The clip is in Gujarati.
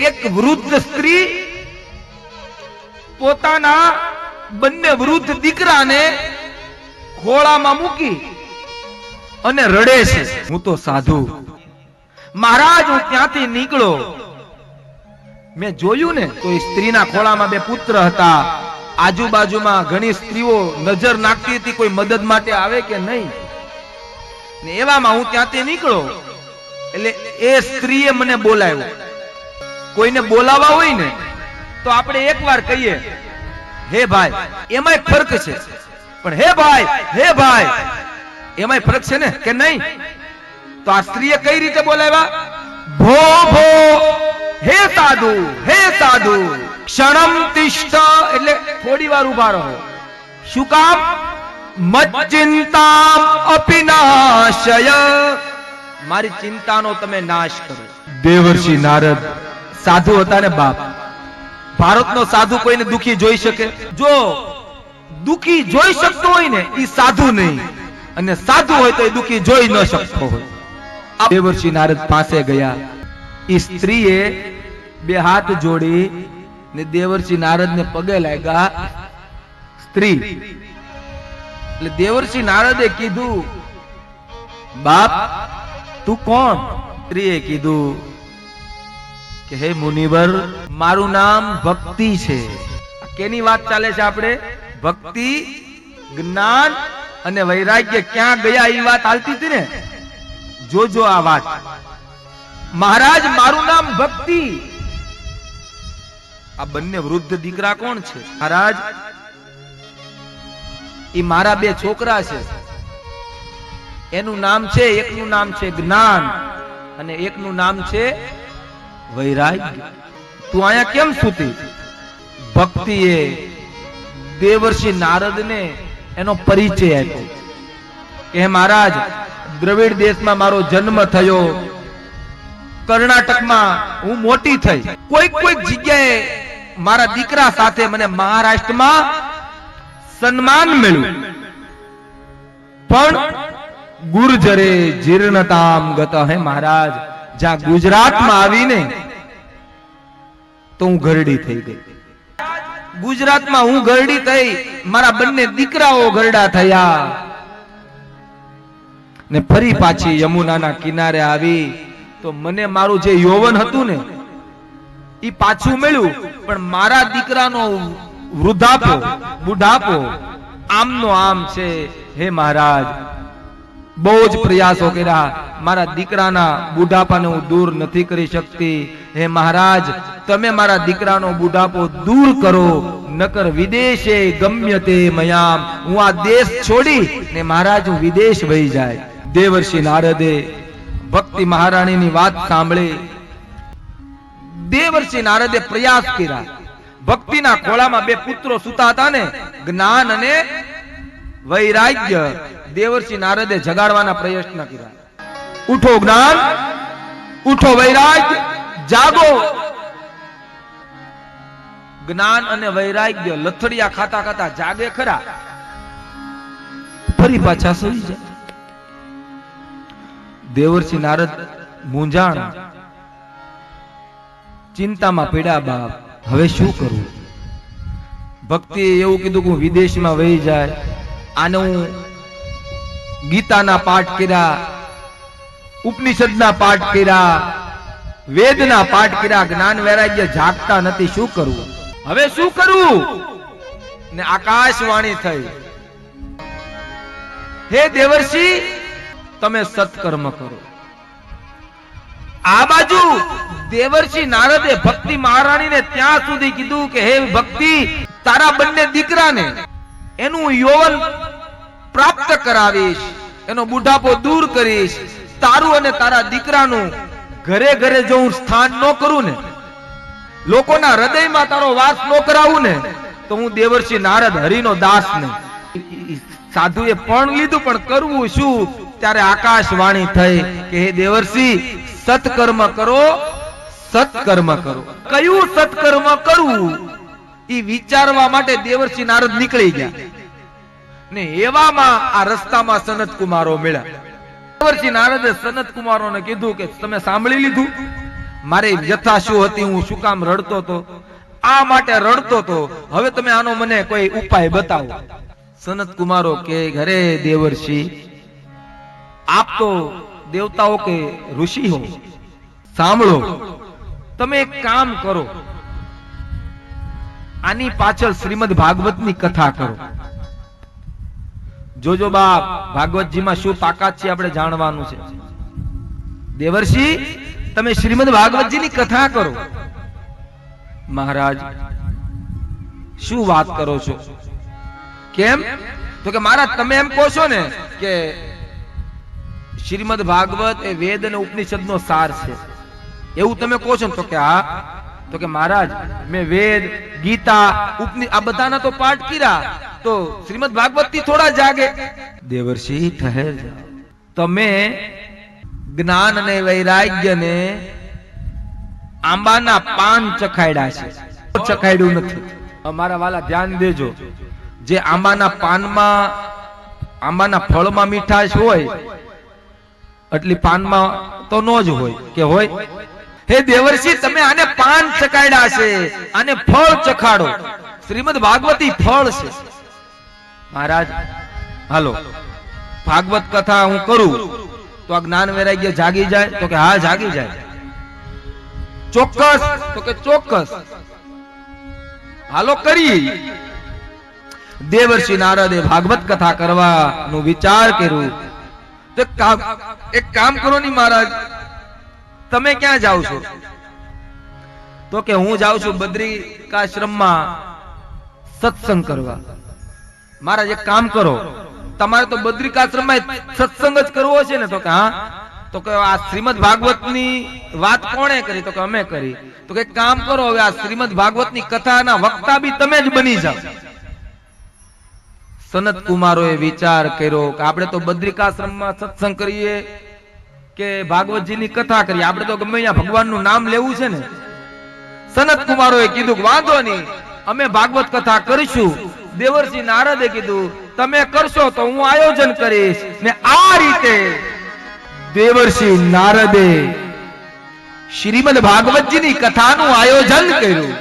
એક વૃદ્ધ સ્ત્રી પોતાના બંને વૃદ્ધ દીકરાને ખોળામાં મૂકી અને રડે છે. હું તો સાધુ. મહારાજ, હું ત્યાંથી નીકળો. મેં જોયું ને, તો એ સ્ત્રીના ખોળામાં બે પુત્ર હતા. આજુબાજુમાં ઘણી સ્ત્રીઓ નજર નાખતી હતી, કોઈ મદદ માટે આવે કે નહીં. ને એવામાં હું ત્યાંથી નીકળો. એટલે એ સ્ત્રીએ મને બોલાવ્યો. કોઈને બોલાવા હોય ને, તો આપણે એકવાર કહીએ, હે ભાઈ એમાં ફરક છે. પણ હે ભાઈ હે ભાઈ એમાં ફરક છે ને કે નહીં? તો આ સ્ત્રીએ કઈ રીતે બોલાવ્યા? ભો ભો, હે સાધુ હે સાધુ, ક્ષણમ તિષ્ઠ. એટલે થોડી વાર ઊભા રહો. શું કામ? મચ્ચિંતામ અપિનાશય. મારી ચિંતાનો તમે નાશ કરો. દેવર્ષિ નારદ સાધુ હતા ને બાપ. ભારતનો સાધુ કોઈને દુખી જોઈ શકે? જો દુખી જોઈ શકતો હોય ને એ સાધુ નહીં. અને સાધુ હોય તો એ દુખી જોઈ ન શકતો હોય. દેવર્ષિ નારદ પાસે ગયા. એ સ્ત્રીએ બે હાથ જોડી ને દેવર્ષિ નારદ ને પગે લાગ્યા. સ્ત્રી. એટલે દેવર્ષિ નારદે કીધું, બાપ, તું કોણ? સ્ત્રીએ કીધું કે, હે મુનિવર, મારું નામ ભક્તિ છે. કેની વાત ચાલે છે આપણે? ભક્તિ, જ્ઞાન અને વૈરાગ્ય ક્યાં ગયા એ વાત હાલતી હતી ને? જોજો આ વાત. મહારાજ, મારું નામ ભક્તિ. આ બંને વૃદ્ધ દીકરા કોણ છે? મહારાજ એ મારા બે છોકરા છે. એનું નામ છે, એકનું નામ છે જ્ઞાન અને એકનું નામ છે વૈરાગ્ય તું અહીંયા કેમ સૂતી? ભક્તિએ દેવર્ષિ નારદને એનો પરિચય આપ્યો કે મહારાજ, દ્રવિડ દેશમાં મારો જન્મ થયો. કર્ણાટકમાં હું મોટી થઈ. કોઈક કોઈક જગ્યાએ મારા દીકરા સાથે મને મહારાષ્ટ્રમાં સન્માન મળ્યું. પણ ગુર્જરે જીર્ણતામ ગત. હે મહારાજ, જ્યાં ગુજરાતમાં આવીને તો હું ઘરડી થઈ ગઈ. ગુજરાતમાં હું ઘરડી થઈ, મારા બંને દીકરાઓ ઘરડા થયા. ને ફરી પાછી યમુનાના કિનારે આવી. તો મને મારું જે યૌવન હતું ને, એ પાછું મળ્યું. પણ મારા દીકરાનો વૃદ્ધાપો, બુઢાપો, આમનો આમ છે. હે મહારાજ, બહુ જ પ્રયાસો કર્યા. મારા દીકરાના બુઢાપાને હું દૂર નથી કરી શકતી. હે મહારાજ, તમે મારા દીકરાનો બુઢાપો દૂર કરો, નકર વિદેશે ગમ્ય તે મયામ. હું આ દેશ છોડી ને મહારાજ હું વિદેશ વહી જાય. દેવર્ષિ નારદે ભક્તિ મહારાણીની વાત સાંભળી. દેવર્ષિ નારદે પ્રયાસ કર્યા. ભક્તિના ખોળામાં બે પુત્રો સુતા હતા ને, જ્ઞાન અને વૈરાગ્ય. દેવર્ષિ નારદે જગાડવાના પ્રયત્ન કર્યા. ઉઠો જ્ઞાન, ઉઠો વૈરાગ્ય જાગો. જ્ઞાન અને વૈરાગ્ય લથડિયા ખાતા ખાતા જાગે ખરા. ફરી પાછા સુઈ જાય. દેવર્ષિ નારદ મૂંઝાણ. ચિંતામાં પીડા બાપ, હવે શું કરવું ભક્તિએ એવું કીધું કે વિદેશમાં વહી જાય. આને હું ગીતાના પાઠ કર્યા, ઉપનિષદના પાઠ કર્યા. વેદના પાઠ કર્યા જ્ઞાન વૈરાગ્ય જાગતા નથી શું કરવું? હવે શું કરવું ને આકાશવાણી થઈ. હે દેવર્ષિ તમે સત્કર્મ કરો. આ બાજુ દેવર્ષિ નારદે ભક્તિ મહારાણીને ત્યાં સુધી કીધું કે હે ભક્તિ તારા બંને દીકરાને એનું યૌવન પ્રાપ્ત કરાવીશ એનો બુઢાપો દૂર કરીશ તારું અને તારા દીકરાનું ઘરે ઘરે જો હું સ્થાન ન કરું ને, લોકોના હૃદયમાં તારો વાસ ન કરાવું ને, તો હું દેવર્ષિ નારદ હરિનો દાસ નહીં સાધુએ પણ લીધું, પણ કરવું શું? ત્યારે આકાશવાણી થઈ કે, હે દેવર્ષિ, સત્કર્મ કરો સત્કર્મ કરો. કયું સત્કર્મ કરવું એ વિચારવા માટે દેવર્ષિ નારદ નીકળી ગયા. ને એવામાં આ રસ્તામાં સનત કુમારો મળ્યા. દેવર્ષિ નારદે સનત કુમારોને કીધું કે તમે સાંભળી લીધું? મારી વ્યથા શું હતી? હું શું કામ રડતો હતો? આ માટે રડતો હતો. હવે તમે આનો મને કોઈ ઉપાય બતાવો. સનત કુમારો કે, ઘરે દેવર્ષિ, આપ તો દેવતાઓ કે ઋષિ હો. સાંભળો. તમે એક કામ કરો. આની પાછળ શ્રીમદ ભાગવતની કથા કરો. જોજો બાપ, ભાગવતજીમાં શું તાકાત છે આપણે જાણવાનું છે. દેવર્ષિ, તમે શ્રીમદ ભાગવતજીની કથા કરો. મહારાજ, શું વાત કરો છો? કેમ? તો કે મહારાજ, તમે એમ કહો છો ને કે શ્રીમદ ભાગવત એ વેદ અને ઉપનિષદ નો સાર છે. એવું તમે કહો છો તો કે હા. તો કે મહારાજ, મેં વેદ, ગીતા, ઉપનિ, આ બધાના તો પાઠ કર્યા. તો શ્રીમદ ભાગવતથી થોડા જાગે. દેવર્ષિ ઠહેર. તમે જ્ઞાન અને વૈરાગ્ય ને આંબાના પાન ચખાડ્યા છે. ચખાડ્યું નથી. અમારા વાલા ધ્યાન દેજો. જે આંબાના પાનમાં આંબાના ફળમાં મીઠાશ હોય એટલી પાનમાં તો નો જ હોય કે હોય. હે દેવર્ષિ તમે આને પાન ચખાડ્યા છે. આને ફળ ચખાડો. શ્રીમદ ભાગવતી ફળ છે. મહારાજ હાલો. ભાગવત કથા હું કરું તો આ જ્ઞાન વૈરાગ્ય જાગી જાય તો કે હા જાગી જાય. ચોક્કસ તો કે ચોક્કસ. હાલો કરી. દેવર્ષિ નારદે ભાગવત કથા કરવાનો વિચાર કર્યો. તો એક કામ કરો ની મહારાજ તમે ક્યાં જાઓ છો? તો કે હું જાઉં છું બદ્રિકાશ્રમમાં સત્સંગ કરવા. મહારાજ એક કામ કરો. તમારે તો બદ્રિકાશ્રમમાં સત્સંગ જ કરવો છે ને તો કે, હા? તો કે આ શ્રીમદ ભાગવતની વાત કોણે કરી? તો કે અમે કરી. તો કે કામ કરો, હવે આ શ્રીમદ ભાગવતની કથાના વક્તા બી તમે જ બની જાઓ. સનત કુમારોએ વિચાર કર્યો કે આપણે તો બદ્રિકાશ્રમમાં સત્સંગ કરીએ કે ભાગવતજીની કથા કરીએ. આપણે તો ગમે ભગવાન ભગવાનનું નામ લેવું છે ને. સનત કુમારોએ કીધું કે વાંધો નહીં, અમે ભાગવત કથા કરીશું. દેવર્ષિ નારદે કીધું, તમે કરશો તો હું આયોજન કરીશ. ને આ રીતે દેવર્ષિ નારદે શ્રીમદ ભાગવતજીની કથાનું આયોજન કર્યું.